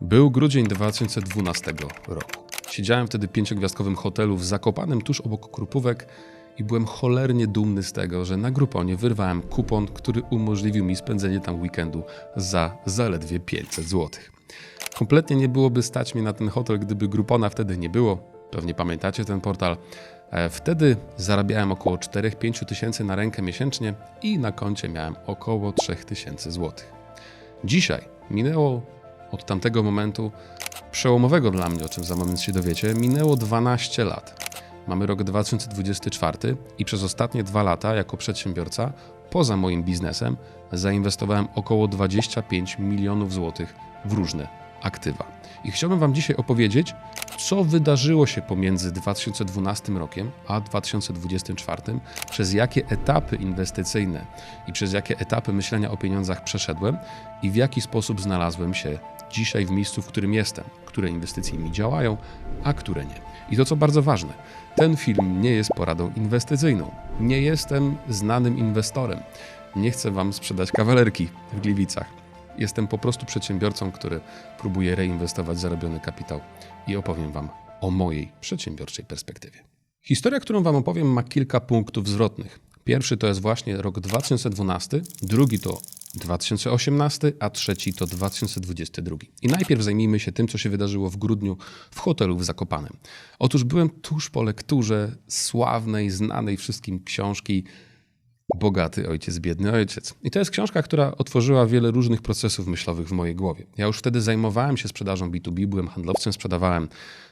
Był grudzień 2012 roku. Siedziałem wtedy w pięciogwiazdkowym hotelu w Zakopanem tuż obok Krupówek i byłem cholernie dumny z tego, że na Gruponie wyrwałem kupon, który umożliwił mi spędzenie tam weekendu za zaledwie 500 zł. Kompletnie nie byłoby stać mnie na ten hotel, gdyby Grupona wtedy nie było. Pewnie pamiętacie ten portal. E, Wtedy zarabiałem około 4-5 tysięcy na rękę miesięcznie i na koncie miałem około 3000 złotych. Dzisiaj minęło od tamtego momentu przełomowego dla mnie, o czym za moment się dowiecie, minęło 12 lat. Mamy rok 2024 i przez ostatnie dwa lata jako przedsiębiorca, poza moim biznesem, zainwestowałem około 25 milionów złotych w różne aktywa. I chciałbym Wam dzisiaj opowiedzieć, co wydarzyło się pomiędzy 2012 rokiem a 2024, przez jakie etapy inwestycyjne i przez jakie etapy myślenia o pieniądzach przeszedłem i w jaki sposób znalazłem się dzisiaj w miejscu, w którym jestem, które inwestycje mi działają, a które nie. I to co bardzo ważne, ten film nie jest poradą inwestycyjną. Nie jestem znanym inwestorem. Nie chcę Wam sprzedać kawalerki w Gliwicach. Jestem po prostu przedsiębiorcą, który próbuje reinwestować zarobiony kapitał i opowiem Wam o mojej przedsiębiorczej perspektywie. Historia, którą Wam opowiem, ma kilka punktów zwrotnych. Pierwszy to jest właśnie rok 2012, drugi to 2018, a trzeci to 2022. I najpierw zajmijmy się tym, co się wydarzyło w grudniu w hotelu w Zakopanem. Otóż byłem tuż po lekturze sławnej, znanej wszystkim książki Bogaty ojciec, biedny ojciec. I to jest książka, która otworzyła wiele różnych procesów myślowych w mojej głowie. Ja już wtedy zajmowałem się sprzedażą B2B, byłem handlowcem, sprzedawałem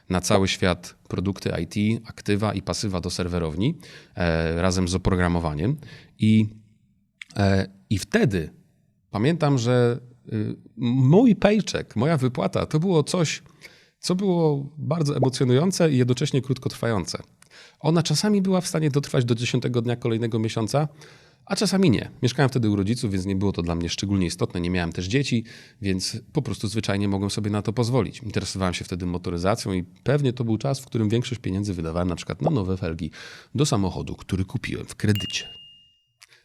na cały świat produkty IT, aktywa i pasywa do serwerowni e, razem z oprogramowaniem. I, e, I wtedy pamiętam, że y, mój paycheck, moja wypłata to było coś, co było bardzo emocjonujące i jednocześnie krótkotrwające. Ona czasami była w stanie dotrwać do 10 dnia kolejnego miesiąca, a czasami nie. Mieszkałem wtedy u rodziców, więc nie było to dla mnie szczególnie istotne. Nie miałem też dzieci, więc po prostu zwyczajnie mogłem sobie na to pozwolić. Interesowałem się wtedy motoryzacją i pewnie to był czas, w którym większość pieniędzy wydawałem na przykład na nowe felgi do samochodu, który kupiłem w kredycie.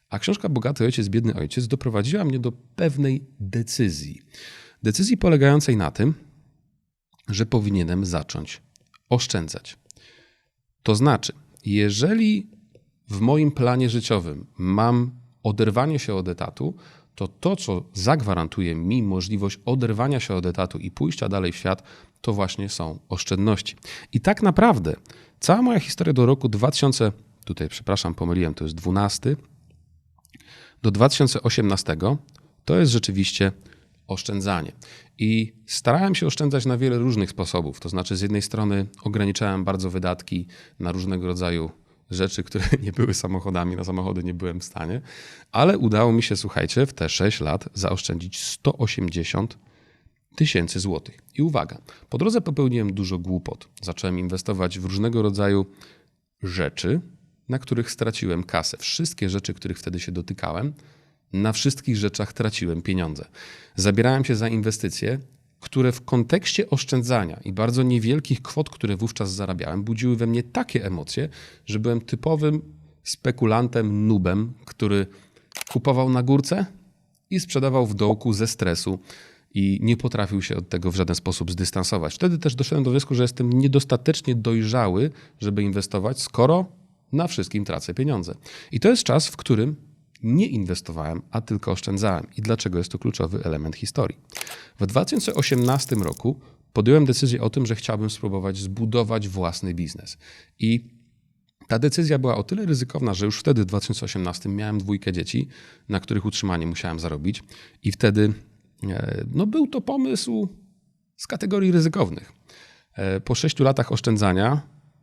A książka Bogaty Ojciec, Biedny Ojciec doprowadziła mnie do pewnej decyzji. Decyzji polegającej na tym, że powinienem zacząć oszczędzać. To znaczy, jeżeli w moim planie życiowym mam oderwanie się od etatu, to to, co zagwarantuje mi możliwość oderwania się od etatu i pójścia dalej w świat, to właśnie są oszczędności. I tak naprawdę cała moja historia do roku 2000, tutaj przepraszam, pomyliłem, to jest 12, do 2018 to jest rzeczywiście oszczędzanie. I starałem się oszczędzać na wiele różnych sposobów. To znaczy, z jednej strony ograniczałem bardzo wydatki na różnego rodzaju rzeczy, które nie były samochodami, na samochody nie byłem w stanie, ale udało mi się, słuchajcie, w te 6 lat zaoszczędzić 180 tysięcy złotych. I uwaga, po drodze popełniłem dużo głupot. Zacząłem inwestować w różnego rodzaju rzeczy, na których straciłem kasę. Wszystkie rzeczy, których wtedy się dotykałem, na wszystkich rzeczach traciłem pieniądze. Zabierałem się za inwestycje, które w kontekście oszczędzania i bardzo niewielkich kwot, które wówczas zarabiałem, budziły we mnie takie emocje, że byłem typowym spekulantem, nubem, który kupował na górce i sprzedawał w dołku ze stresu i nie potrafił się od tego w żaden sposób zdystansować. Wtedy też doszedłem do wniosku, że jestem niedostatecznie dojrzały, żeby inwestować, skoro na wszystkim tracę pieniądze. I to jest czas, w którym nie inwestowałem, a tylko oszczędzałem. I dlaczego jest to kluczowy element historii? W 2018 roku podjąłem decyzję o tym, że chciałbym spróbować zbudować własny biznes. I ta decyzja była o tyle ryzykowna, że już wtedy w 2018 miałem dwójkę dzieci, na których utrzymanie musiałem zarobić. I wtedy e, no, był to pomysł z kategorii ryzykownych. E, po sześciu latach oszczędzania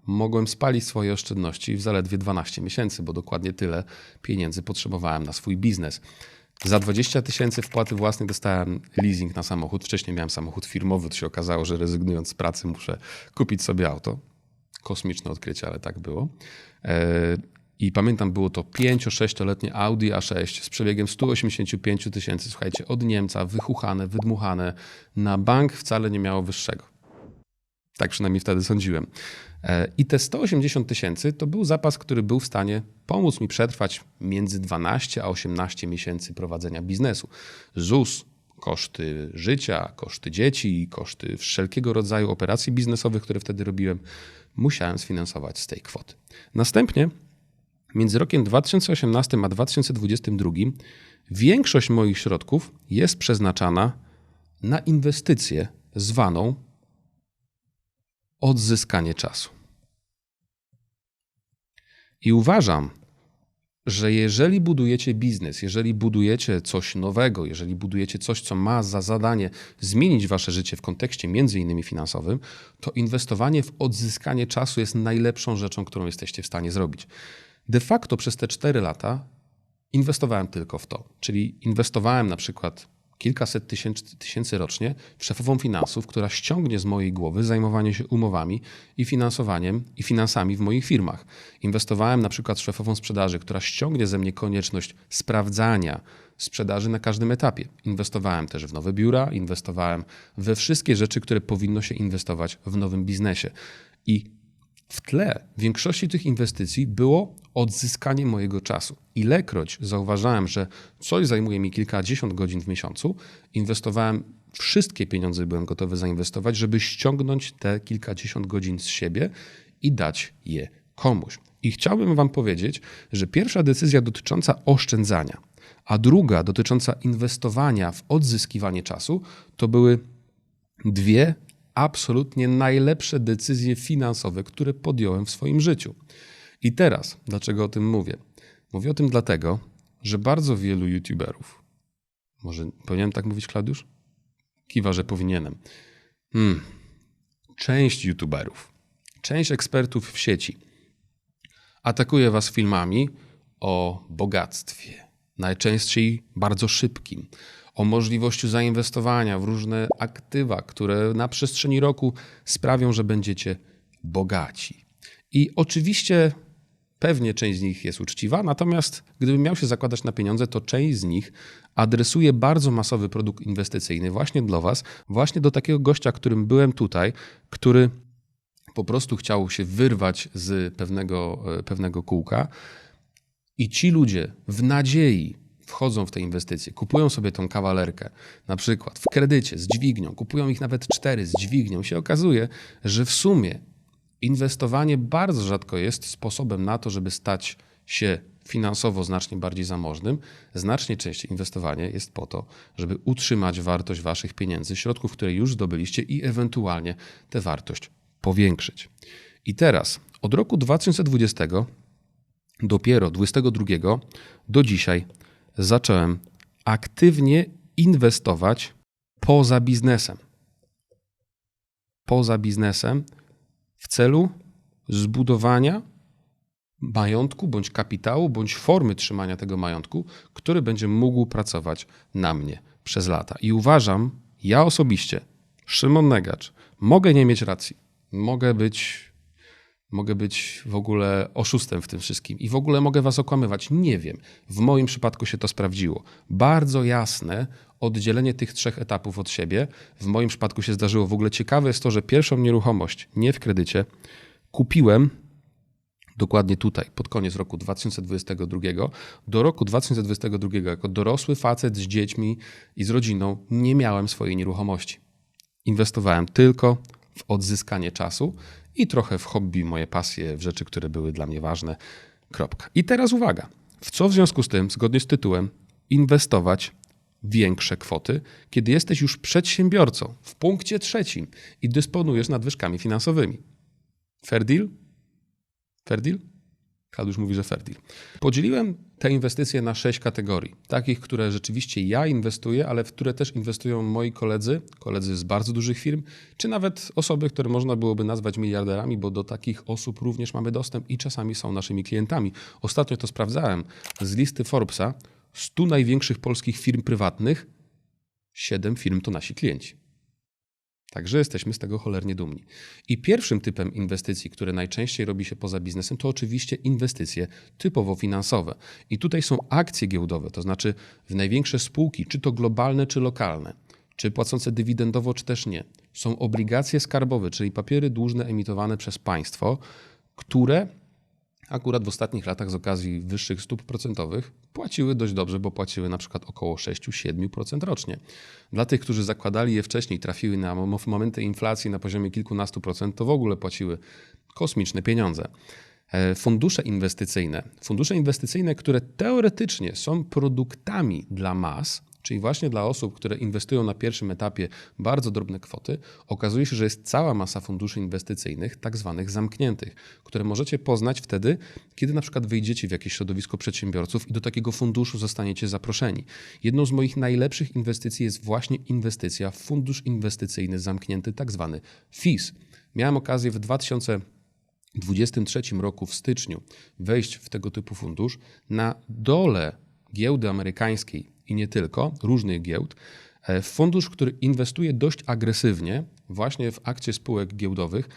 mogłem spalić swoje oszczędności w zaledwie 12 miesięcy, bo dokładnie tyle pieniędzy potrzebowałem na swój biznes. Za 20 tysięcy wpłaty własnej dostałem leasing na samochód. Wcześniej miałem samochód firmowy, to się okazało, że rezygnując z pracy muszę kupić sobie auto. Kosmiczne odkrycie, ale tak było. E, I pamiętam, było to 5-6-letnie Audi A6 z przebiegiem 185 tysięcy. Słuchajcie, od Niemca, wychuchane, wydmuchane. Na bank wcale nie miało wyższego. Tak przynajmniej wtedy sądziłem. E, I te 180 tysięcy to był zapas, który był w stanie pomóc mi przetrwać między 12 a 18 miesięcy prowadzenia biznesu. ZUS, koszty życia, koszty dzieci, koszty wszelkiego rodzaju operacji biznesowych, które wtedy robiłem, musiałem sfinansować z tej kwoty. Następnie między rokiem 2018 a 2022 większość moich środków jest przeznaczana na inwestycję zwaną odzyskanie czasu. I uważam, że jeżeli budujecie biznes, jeżeli budujecie coś nowego, jeżeli budujecie coś, co ma za zadanie zmienić wasze życie w kontekście między innymi finansowym, to inwestowanie w odzyskanie czasu jest najlepszą rzeczą, którą jesteście w stanie zrobić. De facto przez te 4 lata inwestowałem tylko w to. Czyli inwestowałem na przykład kilkaset tysięcy, tysięcy rocznie szefową finansów, która ściągnie z mojej głowy zajmowanie się umowami i finansowaniem i finansami w moich firmach. Inwestowałem na przykład szefową sprzedaży, która ściągnie ze mnie konieczność sprawdzania sprzedaży na każdym etapie. Inwestowałem też w nowe biura, inwestowałem we wszystkie rzeczy, które powinno się inwestować w nowym biznesie. I w tle większości tych inwestycji było odzyskanie mojego czasu. Ilekroć zauważałem, że coś zajmuje mi kilkadziesiąt godzin w miesiącu, inwestowałem wszystkie pieniądze, byłem gotowy zainwestować, żeby ściągnąć te kilkadziesiąt godzin z siebie i dać je komuś. I chciałbym Wam powiedzieć, że pierwsza decyzja dotycząca oszczędzania, a druga dotycząca inwestowania w odzyskiwanie czasu, to były dwie absolutnie najlepsze decyzje finansowe, które podjąłem w swoim życiu. I teraz, dlaczego o tym mówię? Mówię o tym dlatego, że bardzo wielu YouTuberów, może powinienem tak mówić, Klaudiusz? Kiwa, że powinienem. Hmm. Część YouTuberów, część ekspertów w sieci atakuje Was filmami o bogactwie, najczęściej bardzo szybkim, o możliwości zainwestowania w różne aktywa, które na przestrzeni roku sprawią, że będziecie bogaci. I oczywiście pewnie część z nich jest uczciwa, natomiast gdybym miał się zakładać na pieniądze, to część z nich adresuje bardzo masowy produkt inwestycyjny właśnie dla Was, właśnie do takiego gościa, którym byłem tutaj, który po prostu chciał się wyrwać z pewnego, e, pewnego kółka. I ci ludzie w nadziei, wchodzą w te inwestycje, kupują sobie tą kawalerkę, na przykład w kredycie z dźwignią, kupują ich nawet cztery z dźwignią, się okazuje, że w sumie inwestowanie bardzo rzadko jest sposobem na to, żeby stać się finansowo znacznie bardziej zamożnym. Znacznie częściej inwestowanie jest po to, żeby utrzymać wartość waszych pieniędzy, środków, które już zdobyliście i ewentualnie tę wartość powiększyć. I teraz od roku 2020 dopiero 2022 do dzisiaj zacząłem aktywnie inwestować poza biznesem. Poza biznesem w celu zbudowania majątku, bądź kapitału, bądź formy trzymania tego majątku, który będzie mógł pracować na mnie przez lata. I uważam, ja osobiście, Szymon Negacz, mogę nie mieć racji. Mogę być mogę być w ogóle oszustem w tym wszystkim i w ogóle mogę was okłamywać. Nie wiem. W moim przypadku się to sprawdziło. Bardzo jasne oddzielenie tych trzech etapów od siebie. W moim przypadku się zdarzyło. W ogóle ciekawe jest to, że pierwszą nieruchomość, nie w kredycie, kupiłem dokładnie tutaj, pod koniec roku 2022. Do roku 2022, jako dorosły facet z dziećmi i z rodziną, nie miałem swojej nieruchomości. Inwestowałem tylko w odzyskanie czasu i trochę w hobby, moje pasje, w rzeczy, które były dla mnie ważne. Kropka. I teraz uwaga. W co w związku z tym, zgodnie z tytułem, inwestować większe kwoty, kiedy jesteś już przedsiębiorcą w punkcie trzecim i dysponujesz nadwyżkami finansowymi? Fair deal? Fair deal? Kadusz mówi, że deal. Podzieliłem te inwestycje na sześć kategorii. Takich, które rzeczywiście ja inwestuję, ale w które też inwestują moi koledzy, koledzy z bardzo dużych firm, czy nawet osoby, które można byłoby nazwać miliarderami, bo do takich osób również mamy dostęp i czasami są naszymi klientami. Ostatnio to sprawdzałem. Z listy Forbesa 100 największych polskich firm prywatnych, 7 firm to nasi klienci. Także jesteśmy z tego cholernie dumni. I pierwszym typem inwestycji, które najczęściej robi się poza biznesem, to oczywiście inwestycje typowo finansowe. I tutaj są akcje giełdowe, to znaczy w największe spółki, czy to globalne, czy lokalne, czy płacące dywidendowo, czy też nie. Są obligacje skarbowe, czyli papiery dłużne emitowane przez państwo, które akurat w ostatnich latach z okazji wyższych stóp procentowych płaciły dość dobrze, bo płaciły na przykład około 6-7% rocznie. Dla tych, którzy zakładali je wcześniej, trafiły na momenty inflacji na poziomie kilkunastu procent, to w ogóle płaciły kosmiczne pieniądze. E, fundusze inwestycyjne. Fundusze inwestycyjne, które teoretycznie są produktami dla mas, czyli właśnie dla osób, które inwestują na pierwszym etapie bardzo drobne kwoty, okazuje się, że jest cała masa funduszy inwestycyjnych, tak zwanych zamkniętych, które możecie poznać wtedy, kiedy na przykład wyjdziecie w jakieś środowisko przedsiębiorców i do takiego funduszu zostaniecie zaproszeni. Jedną z moich najlepszych inwestycji jest właśnie inwestycja w fundusz inwestycyjny zamknięty, tak zwany FIS. Miałem okazję w 2000 2023 roku w styczniu wejść w tego typu fundusz, na dole giełdy amerykańskiej i nie tylko, różnych giełd, e, fundusz, który inwestuje dość agresywnie właśnie w akcje spółek giełdowych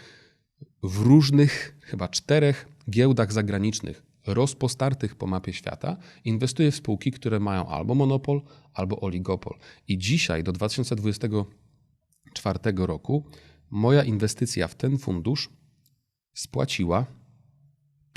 w różnych, chyba czterech giełdach zagranicznych rozpostartych po mapie świata, inwestuje w spółki, które mają albo monopol, albo oligopol. I dzisiaj do 2024 roku moja inwestycja w ten fundusz spłaciła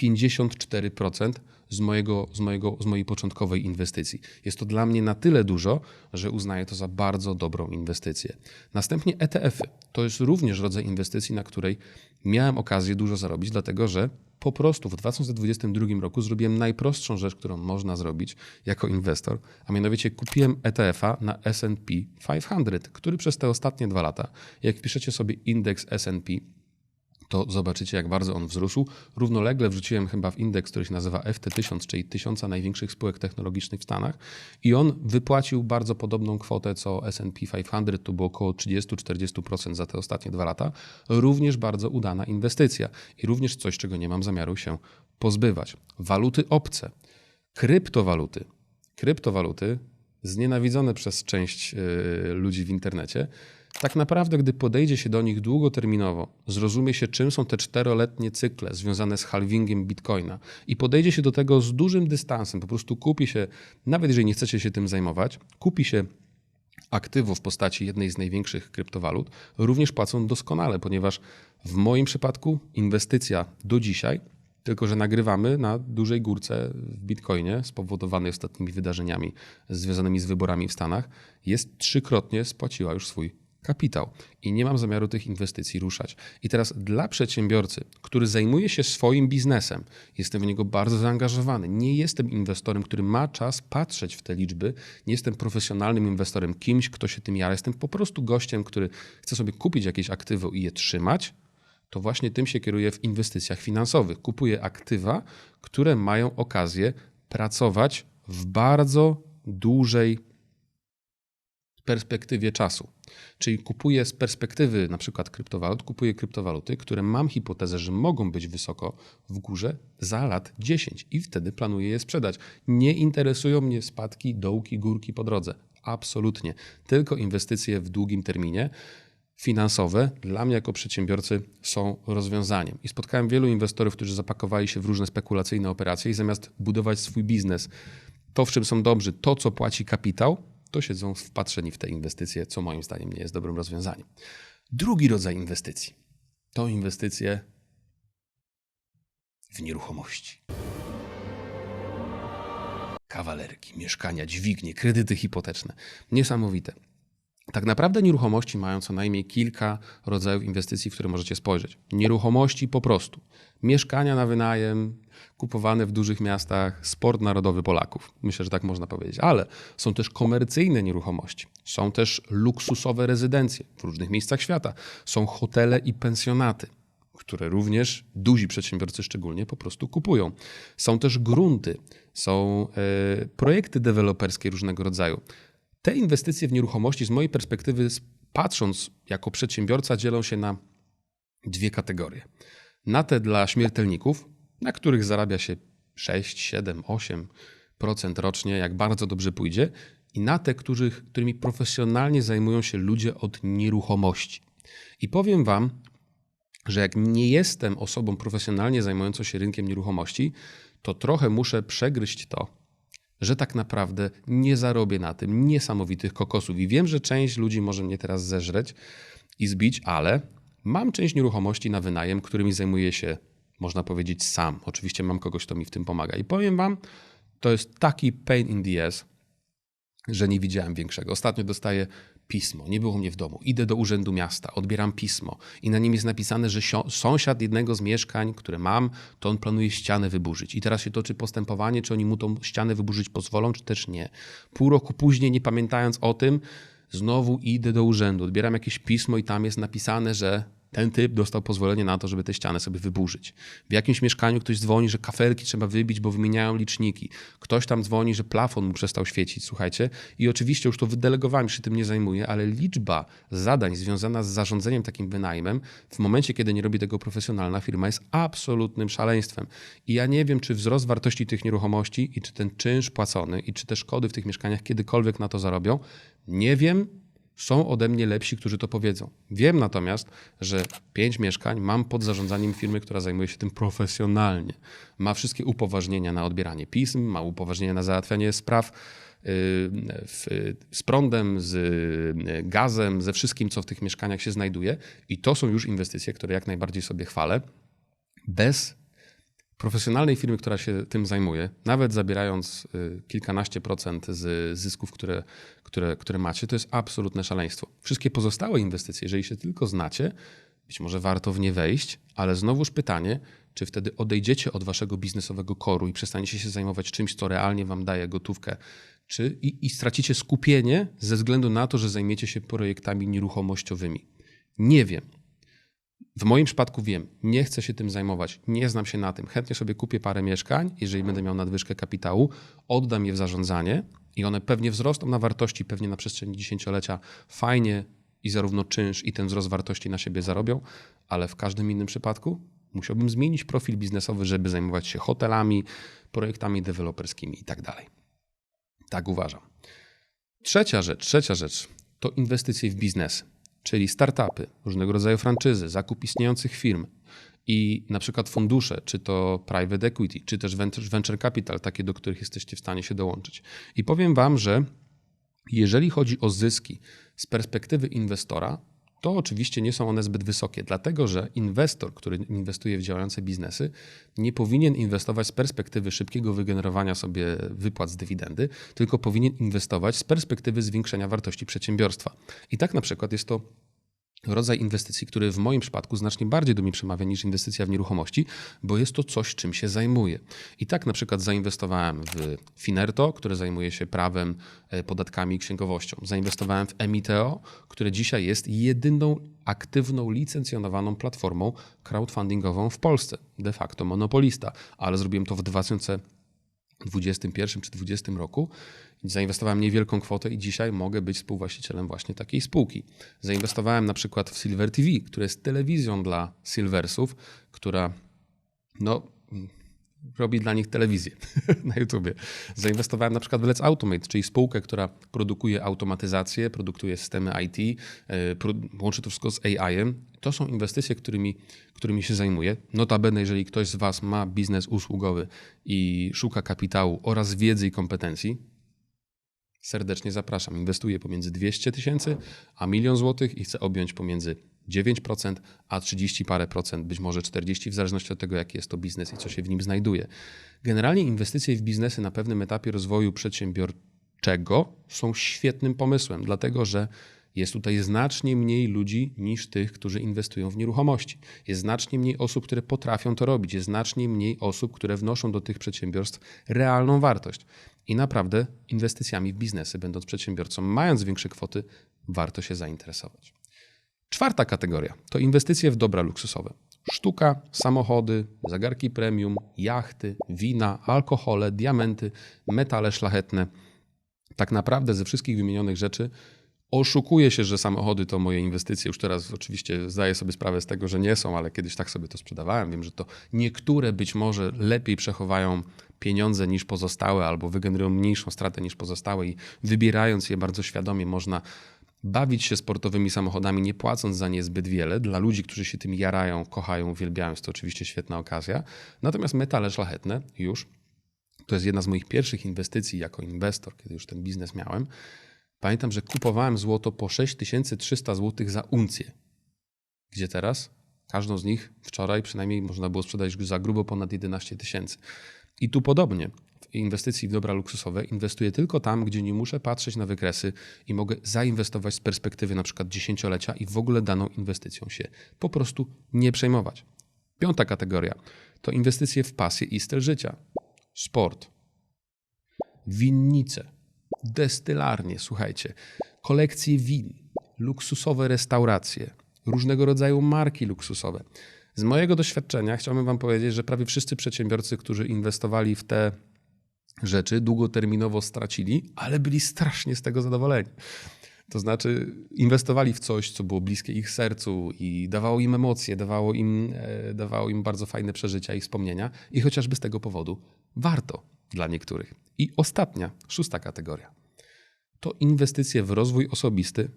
54% z, mojego, z, mojego, z mojej początkowej inwestycji. Jest to dla mnie na tyle dużo, że uznaję to za bardzo dobrą inwestycję. Następnie ETF-y. To jest również rodzaj inwestycji, na której miałem okazję dużo zarobić, dlatego że po prostu w 2022 roku zrobiłem najprostszą rzecz, którą można zrobić jako inwestor, a mianowicie kupiłem ETF-a na S&P 500, który przez te ostatnie dwa lata, jak wpiszecie sobie indeks S&P to zobaczycie, jak bardzo on wzrósł. Równolegle wrzuciłem chyba w indeks, który się nazywa FT1000, czyli tysiąca największych spółek technologicznych w Stanach i on wypłacił bardzo podobną kwotę co S&P 500, to było około 30-40% za te ostatnie dwa lata. Również bardzo udana inwestycja i również coś, czego nie mam zamiaru się pozbywać. Waluty obce, kryptowaluty. Kryptowaluty, znienawidzone przez część yy, ludzi w internecie, tak naprawdę, gdy podejdzie się do nich długoterminowo, zrozumie się, czym są te czteroletnie cykle związane z halvingiem bitcoina i podejdzie się do tego z dużym dystansem, po prostu kupi się, nawet jeżeli nie chcecie się tym zajmować, kupi się aktywów w postaci jednej z największych kryptowalut, również płacą doskonale, ponieważ w moim przypadku inwestycja do dzisiaj tylko że nagrywamy na dużej górce w Bitcoinie, spowodowanej ostatnimi wydarzeniami związanymi z wyborami w Stanach, jest trzykrotnie spłaciła już swój kapitał i nie mam zamiaru tych inwestycji ruszać. I teraz dla przedsiębiorcy, który zajmuje się swoim biznesem, jestem w niego bardzo zaangażowany. Nie jestem inwestorem, który ma czas patrzeć w te liczby, nie jestem profesjonalnym inwestorem, kimś, kto się tym jara. Jestem po prostu gościem, który chce sobie kupić jakieś aktywo i je trzymać. To właśnie tym się kieruję w inwestycjach finansowych. Kupuję aktywa, które mają okazję pracować w bardzo dużej perspektywie czasu. Czyli kupuję z perspektywy na przykład kryptowalut, kupuję kryptowaluty, które mam hipotezę, że mogą być wysoko w górze za lat 10 i wtedy planuję je sprzedać. Nie interesują mnie spadki, dołki, górki po drodze. Absolutnie. Tylko inwestycje w długim terminie finansowe dla mnie jako przedsiębiorcy są rozwiązaniem. I spotkałem wielu inwestorów, którzy zapakowali się w różne spekulacyjne operacje i zamiast budować swój biznes, to w czym są dobrzy, to co płaci kapitał, to siedzą wpatrzeni w te inwestycje, co moim zdaniem nie jest dobrym rozwiązaniem. Drugi rodzaj inwestycji to inwestycje w nieruchomości. Kawalerki, mieszkania, dźwignie, kredyty hipoteczne. Niesamowite. Tak naprawdę nieruchomości mają co najmniej kilka rodzajów inwestycji, w które możecie spojrzeć. Nieruchomości po prostu. Mieszkania na wynajem, kupowane w dużych miastach, sport narodowy Polaków. Myślę, że tak można powiedzieć. Ale są też komercyjne nieruchomości. Są też luksusowe rezydencje w różnych miejscach świata. Są hotele i pensjonaty które również duzi przedsiębiorcy szczególnie po prostu kupują. Są też grunty, są e, projekty deweloperskie różnego rodzaju. Te inwestycje w nieruchomości z mojej perspektywy, patrząc jako przedsiębiorca, dzielą się na dwie kategorie. Na te dla śmiertelników, na których zarabia się 6, 7, 8% rocznie, jak bardzo dobrze pójdzie, i na te, których, którymi profesjonalnie zajmują się ludzie od nieruchomości. I powiem Wam, że jak nie jestem osobą profesjonalnie zajmującą się rynkiem nieruchomości, to trochę muszę przegryźć to, że tak naprawdę nie zarobię na tym niesamowitych kokosów. I wiem, że część ludzi może mnie teraz zeżreć i zbić, ale mam część nieruchomości na wynajem, którymi zajmuję się można powiedzieć, sam. Oczywiście mam kogoś, kto mi w tym pomaga. I powiem wam, to jest taki pain in the ass, że nie widziałem większego. Ostatnio dostaję pismo, nie było mnie w domu. Idę do urzędu miasta, odbieram pismo i na nim jest napisane, że sąsiad jednego z mieszkań, które mam, to on planuje ścianę wyburzyć. I teraz się toczy postępowanie, czy oni mu tą ścianę wyburzyć pozwolą, czy też nie. Pół roku później, nie pamiętając o tym, znowu idę do urzędu, odbieram jakieś pismo i tam jest napisane, że ten typ dostał pozwolenie na to, żeby te ściany sobie wyburzyć. W jakimś mieszkaniu ktoś dzwoni, że kafelki trzeba wybić, bo wymieniają liczniki. Ktoś tam dzwoni, że plafon mu przestał świecić, słuchajcie. I oczywiście już to wydelegowałem, się tym nie zajmuję, ale liczba zadań związana z zarządzeniem takim wynajmem w momencie, kiedy nie robi tego profesjonalna firma jest absolutnym szaleństwem. I ja nie wiem, czy wzrost wartości tych nieruchomości i czy ten czynsz płacony i czy te szkody w tych mieszkaniach kiedykolwiek na to zarobią. Nie wiem, są ode mnie lepsi, którzy to powiedzą. Wiem natomiast, że pięć mieszkań mam pod zarządzaniem firmy, która zajmuje się tym profesjonalnie. Ma wszystkie upoważnienia na odbieranie pism, ma upoważnienia na załatwianie spraw yy, z prądem, z yy, gazem, ze wszystkim, co w tych mieszkaniach się znajduje. I to są już inwestycje, które jak najbardziej sobie chwalę. Bez profesjonalnej firmy, która się tym zajmuje, nawet zabierając y, kilkanaście procent z zysków, które, które, które macie, to jest absolutne szaleństwo. Wszystkie pozostałe inwestycje, jeżeli się tylko znacie, być może warto w nie wejść, ale znowuż pytanie, czy wtedy odejdziecie od waszego biznesowego koru i przestaniecie się zajmować czymś, co realnie wam daje gotówkę, czy i, i stracicie skupienie ze względu na to, że zajmiecie się projektami nieruchomościowymi. Nie wiem. W moim przypadku wiem, nie chcę się tym zajmować, nie znam się na tym. Chętnie sobie kupię parę mieszkań, jeżeli będę miał nadwyżkę kapitału, oddam je w zarządzanie i one pewnie wzrosną na wartości, pewnie na przestrzeni dziesięciolecia fajnie i zarówno czynsz i ten wzrost wartości na siebie zarobią, ale w każdym innym przypadku musiałbym zmienić profil biznesowy, żeby zajmować się hotelami, projektami deweloperskimi i tak dalej. Tak uważam. Trzecia rzecz, trzecia rzecz to inwestycje w biznes czyli startupy, różnego rodzaju franczyzy, zakup istniejących firm i na przykład fundusze, czy to private equity, czy też venture capital, takie, do których jesteście w stanie się dołączyć. I powiem Wam, że jeżeli chodzi o zyski z perspektywy inwestora, to oczywiście nie są one zbyt wysokie, dlatego że inwestor, który inwestuje w działające biznesy, nie powinien inwestować z perspektywy szybkiego wygenerowania sobie wypłat z dywidendy, tylko powinien inwestować z perspektywy zwiększenia wartości przedsiębiorstwa. I tak na przykład jest to rodzaj inwestycji, który w moim przypadku znacznie bardziej do mnie przemawia niż inwestycja w nieruchomości, bo jest to coś, czym się zajmuję. I tak na przykład zainwestowałem w Finerto, które zajmuje się prawem, e, podatkami i księgowością. Zainwestowałem w Emiteo, które dzisiaj jest jedyną aktywną, licencjonowaną platformą crowdfundingową w Polsce. De facto monopolista, ale zrobiłem to w 2021 czy 2020 roku Zainwestowałem niewielką kwotę i dzisiaj mogę być współwłaścicielem właśnie takiej spółki. Zainwestowałem na przykład w Silver TV, które jest telewizją dla Silversów, która no, robi dla nich telewizję na YouTubie. Zainwestowałem na przykład w Let's Automate, czyli spółkę, która produkuje automatyzację, produkuje systemy IT, e, łączy to wszystko z AI-em. To są inwestycje, którymi, którymi się zajmuję. Notabene, jeżeli ktoś z Was ma biznes usługowy i szuka kapitału oraz wiedzy i kompetencji, serdecznie zapraszam. Inwestuję pomiędzy 200 tysięcy a milion złotych i chcę objąć pomiędzy 9% a 30 parę procent, być może 40, w zależności od tego, jaki jest to biznes i co się w nim znajduje. Generalnie inwestycje w biznesy na pewnym etapie rozwoju przedsiębiorczego są świetnym pomysłem, dlatego że jest tutaj znacznie mniej ludzi niż tych, którzy inwestują w nieruchomości. Jest znacznie mniej osób, które potrafią to robić. Jest znacznie mniej osób, które wnoszą do tych przedsiębiorstw realną wartość. I naprawdę inwestycjami w biznesy, będąc przedsiębiorcą, mając większe kwoty, warto się zainteresować. Czwarta kategoria to inwestycje w dobra luksusowe. Sztuka, samochody, zegarki premium, jachty, wina, alkohole, diamenty, metale szlachetne. Tak naprawdę ze wszystkich wymienionych rzeczy Oszukuję się, że samochody to moje inwestycje. Już teraz oczywiście zdaję sobie sprawę z tego, że nie są, ale kiedyś tak sobie to sprzedawałem. Wiem, że to niektóre być może lepiej przechowają pieniądze niż pozostałe, albo wygenerują mniejszą stratę niż pozostałe i wybierając je bardzo świadomie można bawić się sportowymi samochodami, nie płacąc za nie zbyt wiele. Dla ludzi, którzy się tym jarają, kochają, uwielbiają, jest to oczywiście świetna okazja. Natomiast metale szlachetne już, to jest jedna z moich pierwszych inwestycji jako inwestor, kiedy już ten biznes miałem, Pamiętam, że kupowałem złoto po 6300 zł za uncję. Gdzie teraz? Każdą z nich wczoraj przynajmniej można było sprzedać za grubo ponad 11 tysięcy. I tu podobnie w inwestycji w dobra luksusowe inwestuję tylko tam, gdzie nie muszę patrzeć na wykresy i mogę zainwestować z perspektywy na przykład dziesięciolecia i w ogóle daną inwestycją się po prostu nie przejmować. Piąta kategoria to inwestycje w pasję i styl życia. Sport, winnice, destylarnie, słuchajcie, kolekcje win, luksusowe restauracje, różnego rodzaju marki luksusowe. Z mojego doświadczenia chciałbym Wam powiedzieć, że prawie wszyscy przedsiębiorcy, którzy inwestowali w te rzeczy, długoterminowo stracili, ale byli strasznie z tego zadowoleni. To znaczy, inwestowali w coś, co było bliskie ich sercu i dawało im emocje, dawało im, e, dawało im bardzo fajne przeżycia i wspomnienia, i chociażby z tego powodu warto dla niektórych. I ostatnia, szósta kategoria to inwestycje w rozwój osobisty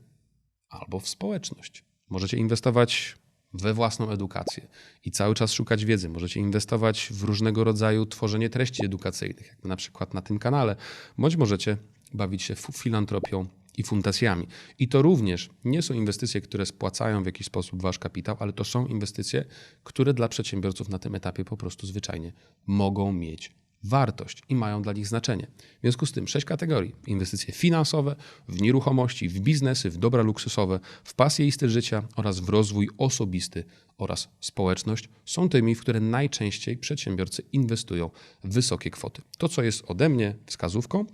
albo w społeczność. Możecie inwestować we własną edukację i cały czas szukać wiedzy. Możecie inwestować w różnego rodzaju tworzenie treści edukacyjnych, jak na przykład na tym kanale, bądź możecie bawić się filantropią i fundacjami. I to również nie są inwestycje, które spłacają w jakiś sposób wasz kapitał, ale to są inwestycje, które dla przedsiębiorców na tym etapie po prostu zwyczajnie mogą mieć wartość i mają dla nich znaczenie. W związku z tym sześć kategorii: inwestycje finansowe, w nieruchomości, w biznesy, w dobra luksusowe, w pasję i styl życia oraz w rozwój osobisty oraz społeczność są tymi, w które najczęściej przedsiębiorcy inwestują wysokie kwoty. To, co jest ode mnie wskazówką,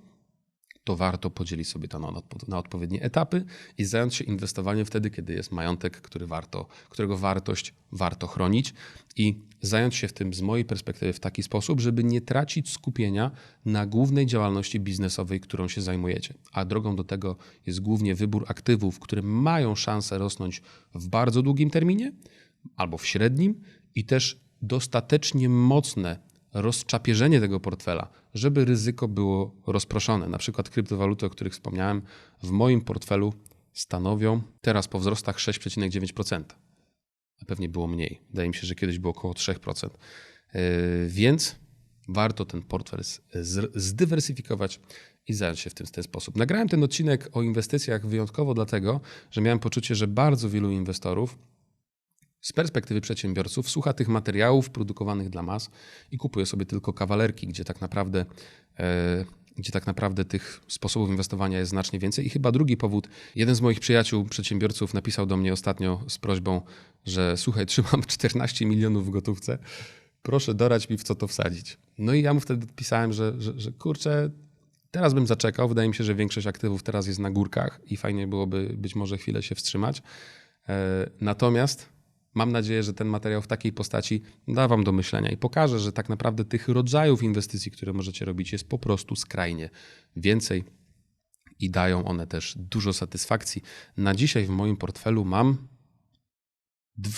to warto podzielić sobie to na, na, odpowiednie etapy i zająć się inwestowaniem wtedy, kiedy jest majątek, który warto, którego wartość warto chronić i zająć się w tym z mojej perspektywy w taki sposób, żeby nie tracić skupienia na głównej działalności biznesowej, którą się zajmujecie. A drogą do tego jest głównie wybór aktywów, które mają szansę rosnąć w bardzo długim terminie albo w średnim i też dostatecznie mocne rozczapierzenie tego portfela, żeby ryzyko było rozproszone. Na przykład kryptowaluty, o których wspomniałem, w moim portfelu stanowią teraz po wzrostach 6,9%. A pewnie było mniej. Wydaje mi się, że kiedyś było około 3%. Yy, więc warto ten portfel zdywersyfikować i zająć się w tym, w ten sposób. Nagrałem ten odcinek o inwestycjach wyjątkowo dlatego, że miałem poczucie, że bardzo wielu inwestorów z perspektywy przedsiębiorców słucha tych materiałów produkowanych dla mas i kupuje sobie tylko kawalerki, gdzie tak naprawdę, e, gdzie tak naprawdę tych sposobów inwestowania jest znacznie więcej. I chyba drugi powód, jeden z moich przyjaciół, przedsiębiorców, napisał do mnie ostatnio z prośbą, że słuchaj, trzymam 14 milionów w gotówce, proszę dorać mi w co to wsadzić. No i ja mu wtedy pisałem, że, że, że kurczę, teraz bym zaczekał. Wydaje mi się, że większość aktywów teraz jest na górkach i fajnie byłoby być może chwilę się wstrzymać. E, natomiast Mam nadzieję, że ten materiał w takiej postaci da Wam do myślenia i pokaże, że tak naprawdę tych rodzajów inwestycji, które możecie robić, jest po prostu skrajnie więcej i dają one też dużo satysfakcji. Na dzisiaj w moim portfelu mam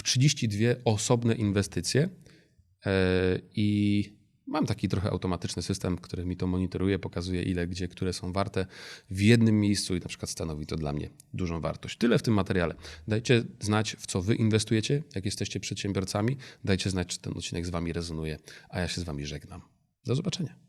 32 osobne inwestycje e, i Mam taki trochę automatyczny system, który mi to monitoruje, pokazuje ile, gdzie, które są warte w jednym miejscu i na przykład stanowi to dla mnie dużą wartość. Tyle w tym materiale. Dajcie znać, w co wy inwestujecie, jak jesteście przedsiębiorcami. Dajcie znać, czy ten odcinek z wami rezonuje, a ja się z wami żegnam. Do zobaczenia.